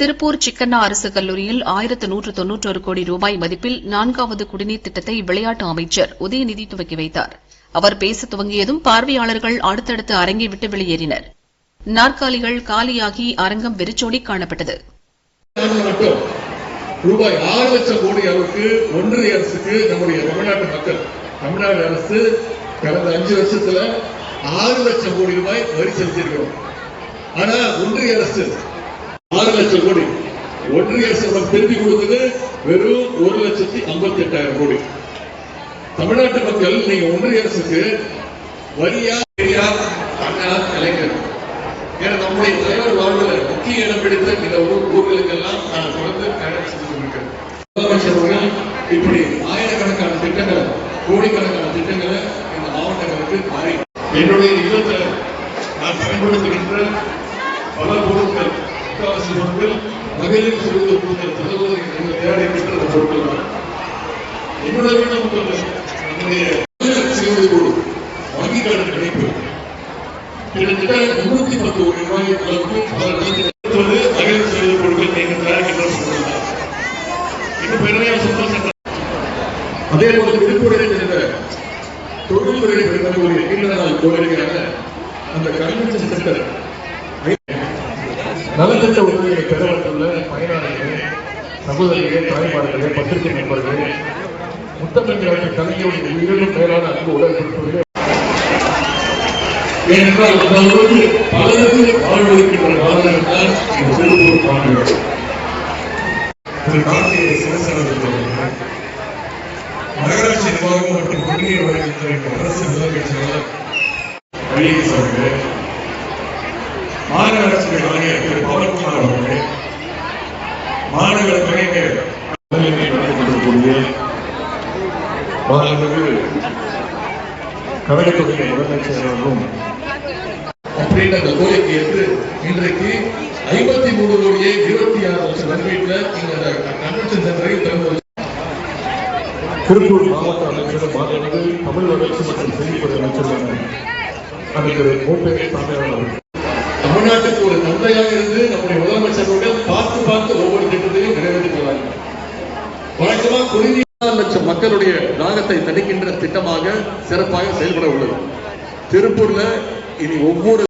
திருப்பூர் சிக்கண்ணா அரசு கல்லூரியில் ஆயிரத்து நூற்று தொன்னூற்றொரு கோடி ரூபாய் மதிப்பில் நான்காவது குடிநீர் திட்டத்தை விளையாட்டு அமைச்சர் உதயநிதி துவக்கி வைத்தார். அவர் பேச துவங்கியதும் பார்வையாளர்கள் அடுத்தடுத்து அரங்கை விட்டு வெளியேறினர். நாற்காலிகள் காலியாகி அரங்கம் வெறிச்சோடி காணப்பட்டது. ரூபாய் ஆறு லட்சம் கோடி அளவுக்கு ஒன்றிய அரசுக்கு நம்முடைய தமிழ்நாட்டு மக்கள் தமிழ்நாடு அரசு கடந்த அஞ்சு வருஷத்துல ஆறு லட்சம் கோடி ரூபாய் வரி செலுத்தியிருக்கிறோம். ஆனா ஒன்றிய அரசு ஆறு லட்சம் கோடி. ஒன்றிய அரசு நமக்கு திருப்பி கொடுத்தது வெறும் ஒரு லட்சத்தி ஐம்பத்தி எட்டாயிரம் கோடி. தமிழ்நாட்டு மக்கள் நீங்க ஒன்றிய அரசுக்கு வரியா பெரியார் அண்ணா கலைஞர் ஏன்னா நம்முடைய தலைவர் வாழ்வில் முக்கிய இடம் பிடித்த இந்த ஊர் ஊர்களுக்கெல்லாம் நான் தொடர்ந்து பயணம் செய்து கொண்டிருக்கிறேன் முதலமைச்சர் அவர்கள் இப்படி ஆயிரக்கணக்கான திட்டங்களை கோடிக்கணக்கான திட்டங்களை இந்த மாவட்டங்களுக்கு மாறி என்னுடைய இல்லத்தை நான் பயன்படுத்துகின்ற பல பொருட்கள் முக்காவாசி பொருட்கள் மகளிர் சுருந்த பொருட்கள் தருவதை நீங்கள் தயாரிக்கின்ற அந்த பொருட்கள் தான் என்னுடைய நம்முடைய சிறுவது குழு வங்கி கடன் கிடைப்பு கிட்டத்தட்ட முன்னூத்தி பத்து கோடி ரூபாய் அளவுக்கு பல மகளிர் பொருட்கள் நீங்கள் தயாரிக்கின்ற இன்னும் பெருமையாக சந்தோஷம். அதே போல திருப்பூரில் இருந்த தொழில்துறை பெருமை ஒரு நீண்டநாள் கோரிக்கையான அந்த கல்வி சென்டர் நலத்திட்ட உதவிகளை பெற வந்துள்ள பயனாளிகள் சகோதரிகளே தாய்மார்களே பத்திரிகை நண்பர்களே முத்தமிழ் கலைஞருடைய உயிரினும் மேலான அன்பு உடல் ஏனென்றால் அதாவது பலருக்கு வாழ்வதற்கின்ற மாநிலம் தான் இந்த திருப்பூர் திரு. கார்த்திகை சிவசேனர்கள் நகராட்சி நிர்வாகம் மற்றும் குடிநீர் வழங்கல் அரசு முதலமைச்சர் வழியை அவர்கள் கழகத்துடைய அப்படின்ற அந்த கோரிக்கை இன்றைக்கு ஐம்பத்தி மூணு கோடியே இருபத்தி ஆறு லட்சம் கன்வென்ஷன் சென்டரை திறந்து திருப்பூர் மாவட்ட அமைச்சர் மாநிலங்கள் தமிழ் வளர்ச்சி மற்றும் செய்தித்துறை அமைச்சரான அமைச்சர் ஓபே சாமியாளர் தமிழ்நாட்டுக்கு ஒரு தந்தையாக இருந்து நம்முடைய முதலமைச்சர்கள் பார்த்து பார்த்து ஒவ்வொரு வழக்கமா குடிநீர் லட்சம் மக்களுடைய தாகத்தை தணிக்கின்ற திட்டமாக சிறப்பாக செயல்பட உள்ளது. திருப்பூர்ல இனி ஒவ்வொரு